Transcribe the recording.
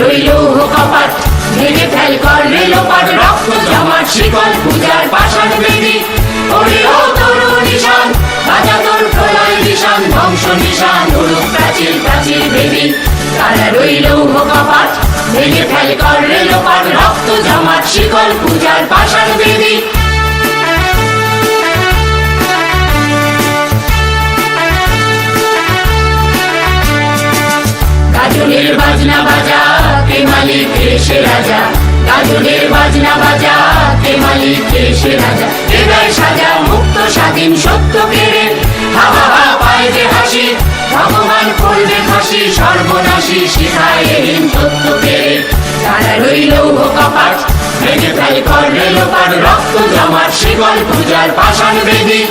রইল কপাট ভেঙে ফেল কর রক্ত জমাট, শিকল পূজার পাষাণ বেদি। ওরে ও তরু নিশান তোর প্রলয় নিশান, ধ্বংস নিশান উড়ুক প্রাচীর প্রাচীর বেদি। তারা রইল কপাট ভেঙে ফেল কর রক্ত জমাট, শিকল পূজার পাষাণ বেদি। বাজনা বাজা মালিক এসে রাজা। গাজনের বাজনা বাজা কে মালিক এসে রাজা। হৃদয় সাজা মুক্ত, স্বাধীন, সত্য কেড়ে হা হা পায় যে হাসি, ভগবান করবে ফাঁসি, সর্বনাশী শিখায় এদিন সত্য কেড়ে তারা রইল কপাট ভেঙে ফেল কর রেলোপাট রক্ত জমাট, শিকল পূজার পাষাণ বেদী।